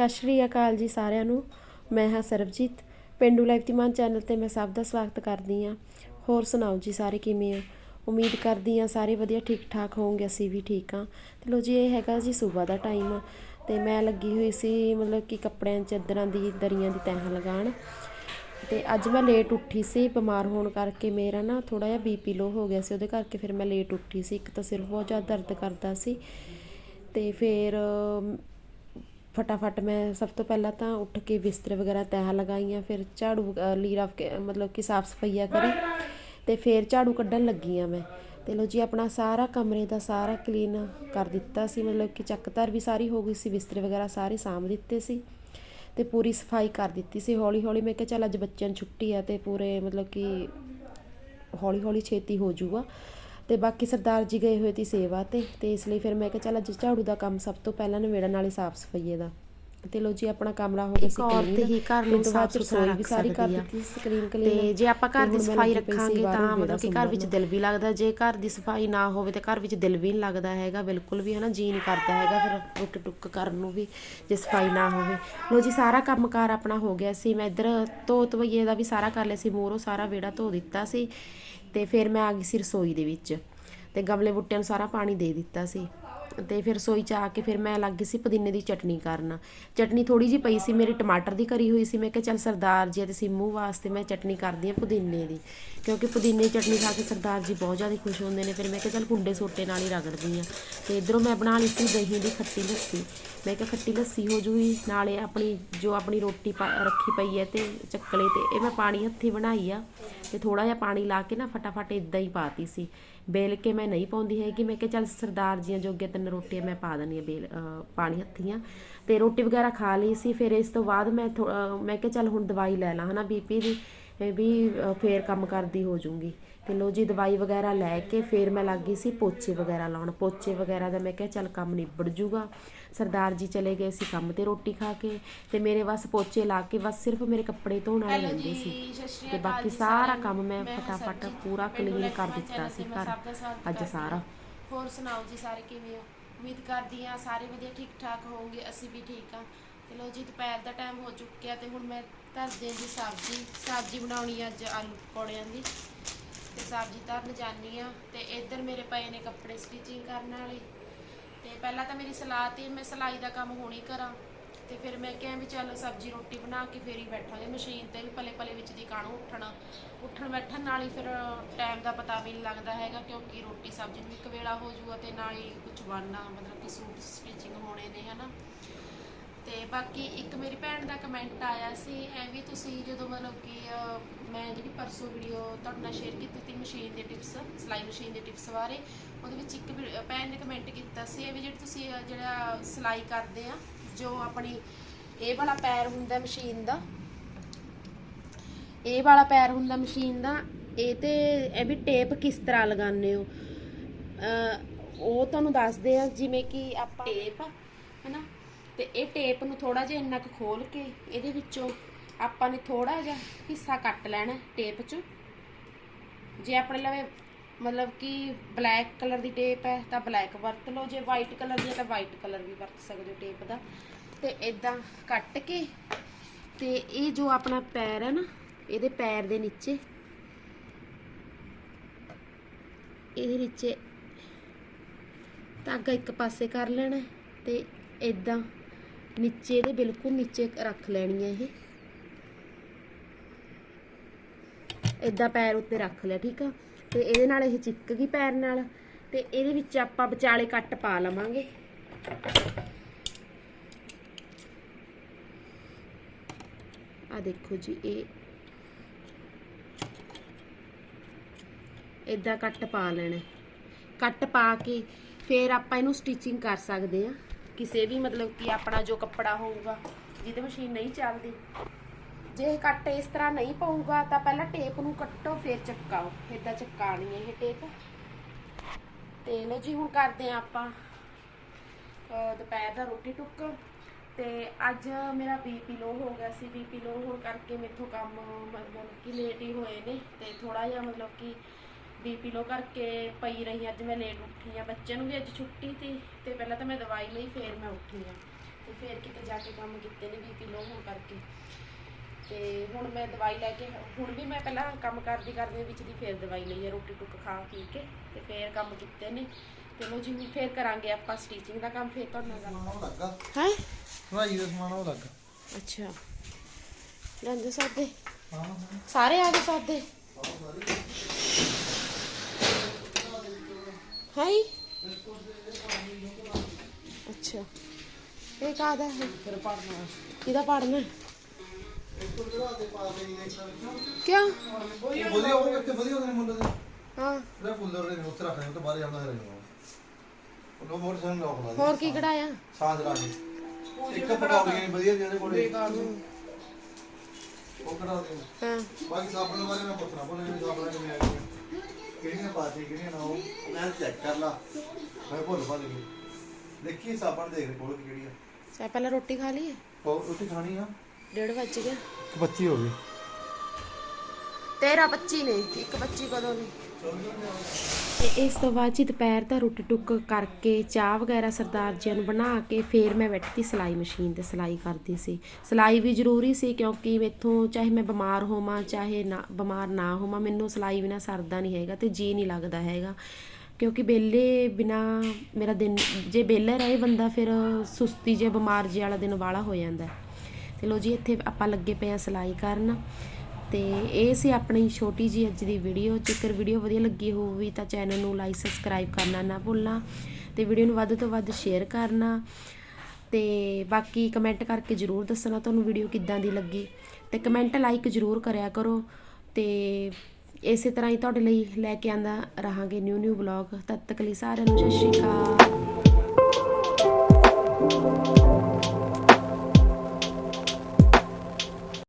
ਸਤਿ ਸ਼੍ਰੀ ਅਕਾਲ ਜੀ ਸਾਰਿਆਂ ਨੂੰ। ਮੈਂ ਹਾਂ ਸਰਬਜੀਤ। ਪਿੰਡੂ ਲਾਈਫ ਦੀ ਚੈਨਲ ਤੇ ਮੈਂ ਸਭ ਦਾ ਸਵਾਗਤ ਕਰਦੀ ਹਾਂ। ਹੋਰ ਸੁਣਾਓ ਜੀ ਸਾਰੇ ਕਿਵੇਂ ਆ ਉਮੀਦ ਕਰਦੀ ਹਾਂ ਸਾਰੇ ਵਧੀਆ ਠੀਕ ਠਾਕ ਹੋਵੋਗੇ, ਅਸੀਂ ਵੀ ਠੀਕ ਹਾਂ। ਤੇ ਲੋ ਜੀ, ਇਹ ਹੈਗਾ ਜੀ ਸਵੇਰ ਦਾ ਟਾਈਮ ਤੇ ਮੈਂ ਲੱਗੀ ਹੋਈ ਸੀ ਮਤਲਬ ਕਿ ਕੱਪੜਿਆਂ ਚਾਦਰਾਂ ਦੀ, ਦਰੀਆਂ ਦੀ ਤੈਹਾਂ ਲਗਾਉਣ। ਤੇ ਅੱਜ ਮੈਂ ਲੇਟ ਉੱਠੀ ਸੀ, ਬਿਮਾਰ ਹੋਣ ਕਰਕੇ ਮੇਰਾ ਨਾ ਥੋੜਾ ਜਿਹਾ ਬੀਪੀ ਲੋ ਹੋ ਗਿਆ ਸੀ, ਉਹਦੇ ਕਰਕੇ ਫਿਰ ਮੈਂ ਲੇਟ ਉੱਠੀ ਸੀ। ਇੱਕ ਤਾਂ ਸਿਰ ਬਹੁਤ ਜ਼ਿਆਦਾ ਦਰਦ ਕਰਦਾ ਸੀ। ਤੇ ਫਿਰ ਫਟਾਫਟ ਮੈਂ ਸਭ ਤੋਂ ਪਹਿਲਾਂ ਤਾਂ ਉੱਠ ਕੇ ਬਿਸਤਰੇ ਵਗੈਰਾ ਤੈਹਾਂ ਲਗਾਈਆਂ, ਫਿਰ ਝਾੜੂ ਲੀਰਾ ਮਤਲਬ ਕਿ ਸਾਫ਼ ਸਫਾਈਆ ਕਰੀ ਤੇ ਫਿਰ ਝਾੜੂ ਕੱਢਣ ਲੱਗੀ ਆ ਮੈਂ। ਤੇ ਲੋ ਜੀ, ਆਪਣਾ ਸਾਰਾ ਕਮਰੇ ਦਾ ਸਾਰਾ ਕਲੀਨ ਕਰ ਦਿੱਤਾ ਸੀ, ਮਤਲਬ ਕਿ ਚੱਕਧਰ ਵੀ ਸਾਰੀ ਹੋ ਗਈ ਸੀ, ਬਿਸਤਰੇ ਵਗੈਰਾ ਸਾਰੇ ਸਾਂਭ ਦਿੱਤੇ ਸੀ ਤੇ ਪੂਰੀ ਸਫ਼ਾਈ ਕਰ ਦਿੱਤੀ ਸੀ। ਹੌਲੀ ਹੌਲੀ ਮੈਂ ਕਿਹਾ ਚੱਲ ਅੱਜ ਬੱਚਿਆਂ ਨੂੰ ਛੁੱਟੀ ਆ ਤੇ ਪੂਰੇ ਮਤਲਬ ਕਿ ਹੌਲੀ ਹੌਲੀ ਛੇਤੀ ਹੋ ਜਾਊਗਾ। ਤੇ ਬਾਕੀ ਸਰਦਾਰ ਜੀ ਗਏ ਹੋਏ ਸੀ ਸੇਵਾ ਤੇ ਤੇ ਇਸ ਲਈ ਫਿਰ ਮੈਂ ਕਿਹਾ ਚੱਲ ਅੱਜ ਝਾੜੂ ਦਾ ਕੰਮ ਸਭ ਤੋਂ ਪਹਿਲਾਂ ਨਿਬੇੜਨ ਵਾਲੇ ਸਾਫ਼ ਸਫਾਈਏ ਦਾ ਤੇ ਲੋ ਜੀ ਆਪਣਾ ਕਮਰਾ ਹੋ ਗਿਆ ਸੀ clean, ਹੀ ਘਰ ਨੂੰ ਸਾਫ਼ ਸੁਥਰਾ ਰੱਖ ਸਾਰੀ ਕਰ। ਦਿੱਤੀ ਸਕਰੀਨ ਕਲੀਨ ਤੇ ਜੇ ਆਪਾਂ ਘਰ ਦੀ ਸਫ਼ਾਈ ਰੱਖਾਂਗੇ ਤਾਂ ਮਤਲਬ ਕਿ ਘਰ ਵਿੱਚ ਦਿਲ ਵੀ ਲੱਗਦਾ ਜੇ ਘਰ ਦੀ ਸਫ਼ਾਈ ਨਾ ਹੋਵੇ ਤੇ ਘਰ ਵਿੱਚ ਦਿਲ ਵੀ ਨਹੀਂ ਲੱਗਦਾ ਹੈਗਾ ਬਿਲਕੁਲ ਵੀ ਹਨਾ ਜੀ ਨਹੀਂ ਕਰਦਾ ਹੈਗਾ ਫਿਰ ਰੁੱਕ ਟੁੱਕ ਕਰਨ ਨੂੰ ਵੀ ਜੇ ਸਫ਼ਾਈ ਨਾ ਹੋਵੇ। ਲੋ ਜੀ ਸਾਰਾ ਕੰਮਕਾਰ ਆਪਣਾ ਹੋ ਗਿਆ ਸੀ ਮੈਂ ਇੱਧਰ ਧੋ ਧਵਈਏ ਦਾ ਵੀ ਸਾਰਾ ਕਰ ਲਿਆ ਸੀ ਮੋਰੋ ਸਾਰਾ ਵਿਹੜਾ ਧੋ ਦਿੱਤਾ ਸੀ ਤੇ ਫਿਰ ਮੈਂ ਆ ਗਈ ਸੀ ਰਸੋਈ ਦੇ ਵਿੱਚ ਤੇ ਗਮਲੇ ਬੁੱਟਿਆਂ ਨੂੰ ਸਾਰਾ ਪਾਣੀ ਦੇ ਦਿੱਤਾ ਸੀ। ਤੇ ਫਿਰ ਰਸੋਈ ਚ ਆ ਕੇ ਫਿਰ ਮੈਂ ਲੱਗ ਗਈ ਸੀ ਪੁਦੀਨੇ ਦੀ ਚਟਨੀ ਕਰਨ। ਚਟਨੀ ਥੋੜੀ ਜੀ ਪਈ ਸੀ, ਮੇਰੀ ਟਮਾਟਰ ਦੀ ਕਰੀ ਹੋਈ ਸੀ, ਮੈਂ ਕਿਹਾ ਚੱਲ ਸਰਦਾਰ ਜੀ ਤੇ ਸਿੰਮੂ ਵਾਸਤੇ ਮੈਂ ਚਟਨੀ ਕਰਦੀ ਆ ਪੁਦੀਨੇ ਦੀ। ਕਿਉਂਕਿ ਪੁਦੀਨੇ ਦੀ ਚਟਨੀ ਖਾ ਕੇ ਸਰਦਾਰ ਜੀ ਬਹੁਤ ਜ਼ਿਆਦਾ ਖੁਸ਼ ਹੁੰਦੇ ਨੇ, ਫਿਰ ਮੈਂ ਕਿਹਾ ਚੱਲ ਕੁੰਡੇ ਸੋਟੇ ਨਾਲ ਹੀ ਰਗੜਦੀ ਆ ਤੇ ਇਧਰੋਂ ਮੈਂ ਬਣਾ ਲਈ ਸੀ ਦਹੀਂ ਦੀ ਖੱਟੀ ਲੱਸੀ। ਮੈਂ ਕਿਹਾ ਖੱਟੀ ਲੱਸੀ ਹੋ ਜੂਗੀ, ਨਾਲੇ ਆਪਣੀ ਜੋ ਆਪਣੀ ਰੋਟੀ ਪਾ- ਰੱਖੀ ਪਈ ਹੈ ਤੇ ਚੱਕਲੇ ਤੇ, ਇਹ ਮੈਂ ਪਾਣੀ ਹੱਥੀ ਬਣਾਈ ਆ ਤੇ ਥੋੜਾ ਜਿਹਾ ਪਾਣੀ ਲਾ ਕੇ ਨਾ ਫਟਾਫਟ ਇਦਾਂ ਹੀ ਪਾਤੀ ਸੀ। ਬੇਲ ਕੇ ਮੈਂ ਨਹੀਂ ਪਾਉਂਦੀ ਹੈਗੀ, ਮੈਂ ਕਿਹਾ ਚੱਲ ਸਰਦਾਰ ਜੀਆਂ ਜੋਗੇ ਤਿੰਨ ਰੋਟੀਆਂ ਮੈਂ ਪਾ ਦਨੀ ਬੇਲ ਪਾਣੀ ਹੱਥੀਆਂ। ਤੇ ਰੋਟੀ ਵਗੈਰਾ ਖਾ ਲਈ ਸੀ ਫਿਰ ਇਸ ਤੋਂ ਬਾਅਦ ਮੈਂ ਮੈਂ ਕਿਹਾ ਚੱਲ ਹੁਣ ਦਵਾਈ ਲੈ ਲਾਂ ਹਨਾ ਬੀਪੀ ਦੀ ਵੀ ਫੇਰ ਕੰਮ ਕਰਦੀ ਹੋ ਜਾਊਂਗੀ ਤੇ ਲੋ ਜੀ ਦਵਾਈ ਵਗੈਰਾ ਲੈ ਕੇ ਫਿਰ ਮੈਂ ਲੱਗ ਗਈ ਸੀ ਪੋਚੇ ਵਗੈਰਾ ਲਾਉਣ। ਪੋਚੇ ਵਗੈਰਾ ਦਾ ਮੈਂ ਕਿਹਾ ਚੱਲ ਕੰਮ ਨਿਬੜ ਜੂਗਾ। ਸਰਦਾਰ ਜੀ ਚਲੇ ਗਏ ਸੀ ਕੰਮ ਤੇ ਰੋਟੀ ਖਾ ਕੇ। ਤੇ ਮੇਰੇ ਬਸ ਪੋਚੇ ਲਾ ਕੇ ਬਸ ਸਿਰਫ ਮੇਰੇ ਕੱਪੜੇ ਧੋਣ ਵਾਲੇ ਰਹਿੰਦੇ ਸੀ। ਤੇ ਬਾਕੀ ਸਾਰਾ ਕੰਮ ਮੈਂ ਫਟਾਫਟ ਪੂਰਾ ਕਲੀਨ ਕਰ ਦਿੱਤਾ ਸੀ ਘਰ। ਅੱਜ ਸਾਰਾ। ਹੋਰ ਸੁਣਾਓ ਜੀ ਸਾਰੇ ਕਿਵੇਂ ਹੋ? ਉਮੀਦ ਕਰਦੀ ਆ ਸਾਰੇ ਵਧੀਆ ਠੀਕ ਠਾਕ ਹੋਵੋਗੇ, ਅਸੀਂ ਵੀ ਠੀਕ ਆ ਤੇ ਲੋ ਜੀ, ਦੁਪਹਿਰ ਦਾ ਟਾਈਮ ਹੋ ਚੁੱਕਿਆ ਤੇ ਹੁਣ ਮੈਂ ਧਰਦੇ ਜੀ ਸਬਜ਼ੀ। ਸਬਜ਼ੀ ਬਣਾਉਣੀ ਅੱਜ ਆਲੂ ਪਕੌੜਿਆਂ ਦੀ। ਤੇ ਸਬਜ਼ੀ ਧਰਨ ਜਾਨੀ ਆ ਤੇ ਇੱਧਰ ਮੇਰੇ ਪਏ ਨੇ ਕੱਪੜੇ ਸਟਿਚਿੰਗ ਕਰਨ ਵਾਲੇ। ਤੇ ਪਹਿਲਾਂ ਤਾਂ ਮੇਰੀ ਸਲਾਹ ਤੇ ਮੈਂ ਸਿਲਾਈ ਦਾ ਕੰਮ ਹੋਣੀ ਕਰਾਂ। ਤੇ ਫਿਰ ਮੈਂ ਕਿਹਾ ਵੀ ਚੱਲ ਸਬਜ਼ੀ ਰੋਟੀ ਬਣਾ ਕੇ ਫੇਰ ਹੀ ਬੈਠਾਂਗੇ। ਮਸ਼ੀਨ ਤੇ ਵੀ ਪਲੇ ਪਲੇ ਵਿੱਚ ਦੀ ਕਾਣੂ ਉੱਠਣਾ, ਉੱਠਣ ਬੈਠਣ ਨਾਲ ਹੀ ਫਿਰ ਟਾਈਮ ਦਾ ਪਤਾ ਵੀ ਨਹੀਂ ਲੱਗਦਾ ਹੈਗਾ ਕਿਉਂਕਿ ਰੋਟੀ ਸਬਜ਼ੀ ਨੂੰ ਇੱਕ ਵੇਲਾ ਹੋ ਜੂਗਾ ਤੇ ਨਾਲ ਹੀ ਕੁਝ ਬਣਨਾ, ਮਤਲਬ ਕਿ ਸੂਟ ਸਟਿਚਿੰਗ ਹੋਣੇ ਨੇ, ਹਨਾ। ਤੇ ਬਾਕੀ ਇੱਕ ਮੇਰੀ ਭੈਣ ਦਾ ਕਮੈਂਟ ਆਇਆ ਸੀ ਐਵੇਂ ਤੁਸੀਂ ਜਦੋਂ ਮਤਲਬ ਕਿ ਮੈਂ ਜਿਹੜੀ ਪਰਸੋਂ ਵੀਡੀਓ ਤੁਹਾਡੇ ਨਾਲ ਸ਼ੇਅਰ ਕੀਤੀ ਸੀ ਮਸ਼ੀਨ ਦੇ ਟਿਪਸ ਸਿਲਾਈ ਮਸ਼ੀਨ ਦੇ ਟਿਪਸ ਬਾਰੇ, ਉਹਦੇ ਵਿੱਚ ਇੱਕ ਵੀ- ਭੈਣ ਨੇ ਕਮੈਂਟ ਕੀਤਾ ਸੀ, ਇਹ ਵੀ ਜਿਹੜੀ ਤੁਸੀਂ ਜਿਹੜਾ ਸਿਲਾਈ ਕਰਦੇ ਆ ਜੋ ਆਪਣੀ ਇਹ ਵਾਲਾ ਪੈਰ ਹੁੰਦਾ ਮਸ਼ੀਨ ਦਾ, ਇਹ ਵਾਲਾ ਪੈਰ ਹੁੰਦਾ ਮਸ਼ੀਨ ਦਾ, ਇਹ ਤੇ ਇਹ ਵੀ ਟੇਪ ਕਿਸ ਤਰ੍ਹਾਂ ਲਗਾਉਂਦੇ ਹੋ? ਉਹ ਤੁਹਾਨੂੰ ਦੱਸਦੇ ਆ, ਜਿਵੇਂ ਕਿ ਆਪਾਂ ਟੇਪ, ਹੈਨਾ? ਤੇ ਇਹ ਟੇਪ ਨੂੰ ਥੋੜਾ ਜਿਹਾ ਇੰਨਾ ਕੁ ਖੋਲ ਕੇ ਇਹਦੇ ਵਿੱਚੋਂ ਆਪਾਂ ਨੇ ਥੋੜਾ ਜਿਹਾ ਹਿੱਸਾ ਕੱਟ ਲੈਣਾ ਟੇਪ 'ਚ। ਜੇ ਆਪਣੇ ਲਵੇ ਮਤਲਬ ਕਿ ਬਲੈਕ ਕਲਰ ਦੀ ਟੇਪ ਹੈ, ਤਾਂ ਬਲੈਕ ਵਰਤ ਲਓ। ਜੇ ਵਾਈਟ ਕਲਰ ਦੀ ਹੈ, ਤਾਂ ਵਾਈਟ ਕਲਰ ਵੀ ਵਰਤ ਸਕਦੇ ਹੋ ਟੇਪ ਦਾ। ਤੇ ਇਦਾਂ ਕੱਟ ਕੇ ਤੇ ਇਹ ਜੋ ਆਪਣਾ ਪੈਰ ਹੈ ਨਾ, ਇਹਦੇ ਪੈਰ ਦੇ ਨੀਚੇ, ਇਹਦੇ ਨੀਚੇ ਧਾਗਾ ਇੱਕ ਪਾਸੇ ਕਰ ਲੈਣਾ ਤੇ ਇਦਾਂ ਨੀਚੇ ਇਹਦੇ ਬਿਲਕੁਲ ਨੀਚੇ ਰੱਖ ਲੈਣੀ ਹੈ ਇਹ। ਇਦਾਂ ਪੈਰ ਉੱਤੇ ਰੱਖ ਲਿਆ, ਠੀਕ ਆ? ਤੇ ਇਹਦੇ ਨਾਲ ਇਹ ਚਿਪਕ ਗਈ ਪੈਰ ਨਾਲ ਤੇ ਇਹਦੇ ਵਿੱਚ ਆਪਾਂ ਵਿਚਾਲੇ ਕੱਟ ਪਾ ਲਵਾਂਗੇ। ਆ ਦੇਖੋ ਜੀ, ਇਹ ਇਦਾਂ ਕੱਟ ਪਾ ਲੈਣਾ ਕੱਟ ਪਾ ਕੇ ਫਿਰ ਆਪਾਂ ਇਹਨੂੰ ਸਟਿਚਿੰਗ ਕਰ ਸਕਦੇ ਆ ਕਿਸੇ ਵੀ ਮਤਲਬ ਕਿ ਆਪਣਾ ਜੋ ਕੱਪੜਾ ਹੋਊਗਾ, ਜਿਹਦੇ ਮਸ਼ੀਨ ਨਹੀਂ ਚੱਲਦੀ ਜੇ ਕੱਟ ਇਸ ਤਰ੍ਹਾਂ ਨਹੀਂ ਪਊਗਾ ਤਾਂ ਪਹਿਲਾਂ ਟੇਪ ਨੂੰ ਕੱਟੋ, ਫਿਰ ਚੱਕਾਓ। ਇਦਾਂ ਚੱਕਾਣੀ ਹੈ ਇਹ ਟੇਪ। ਤੇ ਲੋ ਜੀ, ਹੁਣ ਕਰਦੇ ਆ ਆਪਾਂ ਦੁਪਹਿਰ ਦਾ ਰੋਟੀ ਟੁੱਕ। ਤੇ ਅੱਜ ਮੇਰਾ ਬੀਪੀ ਲੋ ਹੋ ਗਿਆ ਸੀ। ਬੀਪੀ ਲੋ ਹੋਣ ਕਰਕੇ ਮੇਥੋਂ ਕੰਮ ਮਤਲਬ ਕਿ ਲੇਟ ਹੀ ਹੋਏ ਨੇ। ਤੇ ਥੋੜਾ ਜਿਹਾ ਮਤਲਬ ਕਿ ਬੀਪੀ ਲੋ ਕਰਕੇ ਪਈ ਰਹੀ ਅੱਜ ਮੈਂ ਲੇਟ ਉੱਠੀ ਆ ਬੱਚਿਆਂ ਨੂੰ ਵੀ ਅੱਜ ਛੁੱਟੀ ਸੀ। ਤੇ ਪਹਿਲਾਂ ਤਾਂ ਮੈਂ ਦਵਾਈ ਲਈ, ਫੇਰ ਮੈਂ ਉੱਠੀ ਆ ਤੇ ਫਿਰ ਕਿਤੇ ਜਾ ਕੇ ਕੰਮ ਕੀਤੇ ਨੇ ਬੀਪੀ ਲੋ ਹੋਣ ਕਰਕੇ। ਤੇ ਹੁਣ ਮੈਂ ਦਵਾਈ ਲੈ ਕੇ ਹੁਣ ਵੀ ਮੈਂ ਪਹਿਲਾਂ ਕੰਮ ਕਰਦੀ ਕਰਦੀ ਵਿੱਚ ਦੀ ਫੇਰ ਦਵਾਈ ਲਈ ਹੈ ਰੋਟੀ ਟੁੱਕ ਖਾ ਪੀ ਕੇ ਤੇ ਫੇਰ ਕੰਮ ਕੀਤੇ ਨੇ। ਤੇ ਲੋ ਜੀ ਹੁਣ ਫੇਰ ਕਰਾਂਗੇ ਆਪਾਂ ਸਟੀਚਿੰਗ ਦਾ ਕੰਮ ਫੇਰ ਗੱਲ ਉਹ ਲੱਗਾ। ਹੈ? ਭਾਈ ਦਾ ਸਮਾਨ ਉਹ ਲੱਗਾ। ਅੱਛਾ। ਲੈਂਦੇ ਸਾਦੇ। ਹਾਂ ਸਾਰੇ ਆ ਗਏ ਸਾਦੇ? ਹਾਈ ਅੱਛਾ। ਇਹ ਕਾਹਦਾ ਹੈ? ਫਿਰ ਪੜਨਾ ਕਿਹਦਾ ਪੜਨਾ ਕਿਉਂ ਵਧੀਆ ਉਹ ਇੱਥੇ ਵਧੀਆ ਉਹਦੇ ਮੁੰਡੇ ਦੇ। ਹਾਂ। ਉਹਦਾ ਫੁੱਲ ਦੇ ਉੱਤੇ ਰੱਖਣੇ ਉਹ ਤੋਂ ਬਾਹਰ ਜਾਂਦਾ ਰਹੇ ਉਹ ਮੋਟਰਸਾਈਕਲ ਲੋਕ ਲਾ ਦੇ ਹੋਰ ਕੀ ਕਢਾਇਆ? ਸਾਂਝ ਲਾ ਕੇ। ਇੱਕ ਪਟਾਉਣੀ ਵਧੀਆ ਜਿਹਦੇ ਕੋਲੇ। ਉਹ ਕਢਾ ਦੇ ਹਾਂ। ਬਾਕੀ ਸਾਬਣ ਬਾਰੇ ਮੈਂ ਪੁੱਛਣਾ ਬੋਲੇ ਵੀ ਸਾਬਣ ਕਿਵੇਂ ਆ ਗਈਆਂ ਕਿਹੜੀਆਂ ਪਾਤੀ ਕਿਹੜੀਆਂ ਨਾ ਉਹ। ਮੈਂ ਚੈੱਕ ਕਰ ਲਾ। ਮੈਂ ਭੁੱਲ ਭੱਲ ਗਈ। ਦੇਖੀ ਸਾਬਣ ਦੇਖ ਕੋਲ ਕਿਹੜੀ ਆ। ਸਾ ਪਹਿਲਾਂ ਰੋਟੀ ਖਾ ਲਈਏ ਰੋਟੀ ਖਾਣੀ ਆ? ਡੇਢ ਵੱਜ ਗਿਆ। ਇੱਕ ਬੱਚੀ ਹੋ ਗਈ। ਤੇਰਾ 25 ਨੇ ਇੱਕ 25 ਕਦੋਂ ਨੇ? ਤੇ ਇਸ ਤੋਂ ਬਾਅਦ ਜੀ ਦੁਪਹਿਰ ਦਾ ਰੋਟੀ ਟੁੱਕ ਕਰਕੇ ਚਾਹ ਵਗੈਰਾ ਸਰਦਾਰ ਜੀ ਨੂੰ ਬਣਾ ਕੇ ਫੇਰ ਮੈਂ ਬੈਠੀ ਸਿਲਾਈ ਮਸ਼ੀਨ ਤੇ ਸਿਲਾਈ ਕਰਦੀ ਸੀ। ਸਿਲਾਈ ਵੀ ਜ਼ਰੂਰੀ ਸੀ ਕਿਉਂਕਿ ਮੈਥੋਂ ਚਾਹੇ ਮੈਂ ਬਿਮਾਰ ਹੋਵਾਂ ਚਾਹੇ ਨਾ ਬਿਮਾਰ ਨਾ ਹੋਵਾਂ ਮੈਨੂੰ ਸਿਲਾਈ ਬਿਨਾ ਸਰਦਾ ਨਹੀਂ ਹੈਗਾ ਤੇ ਜੀ ਨਹੀਂ ਲੱਗਦਾ ਹੈਗਾ। ਕਿਉਂਕਿ ਬੇਲੇ ਬਿਨਾ ਮੇਰਾ ਦਿਨ ਜੇ ਬੇਲੇ ਰਹੇ ਬੰਦਾ ਫਿਰ ਸੁਸਤੀ ਜੇ ਬਿਮਾਰ ਜੇ ਵਾਲਾ ਦਿਨ ਵਾਲਾ ਹੋ ਜਾਂਦਾ। ਹੈ। ਤੇ ਲੋ ਜੀ, ਇੱਥੇ ਆਪਾਂ ਲੱਗੇ ਪਏ ਆ ਸਿਲਾਈ ਕਰਨ। ਤੇ ਇਹ ਸੀ ਆਪਣੀ ਛੋਟੀ ਜੀ ਅੱਜ ਦੀ ਵੀਡੀਓ। ਜੇਕਰ ਵੀਡੀਓ ਵਧੀਆ ਲੱਗੀ ਹੋਵੇ ਤਾਂ ਚੈਨਲ ਨੂੰ ਲਾਈਕ, ਸਬਸਕ੍ਰਾਈਬ ਕਰਨਾ ਨਾ ਭੁੱਲਣਾ ਤੇ ਵੀਡੀਓ ਨੂੰ ਵੱਧ ਤੋਂ ਵੱਧ ਸ਼ੇਅਰ ਕਰਨਾ। ਤੇ ਬਾਕੀ ਕਮੈਂਟ ਕਰਕੇ ਜਰੂਰ ਦੱਸਣਾ ਤੁਹਾਨੂੰ ਵੀਡੀਓ ਕਿੱਦਾਂ ਦੀ ਲੱਗੀ। ਤੇ ਕਮੈਂਟ ਲਾਈਕ ਜਰੂਰ ਕਰਿਆ ਕਰੋ। ਤੇ ਇਸੇ ਤਰ੍ਹਾਂ ਹੀ ਤੁਹਾਡੇ ਲਈ ਲੈ ਕੇ ਆਂਦਾ ਰਹਾਂਗੇ ਨਿਊ ਨਿਊ ਵਲੌਗ ਤਦ ਤੱਕ ਲਈ ਸਾਰਿਆਂ ਨੂੰ ਸਤਿ ਸ਼੍ਰੀ ਅਕਾਲ।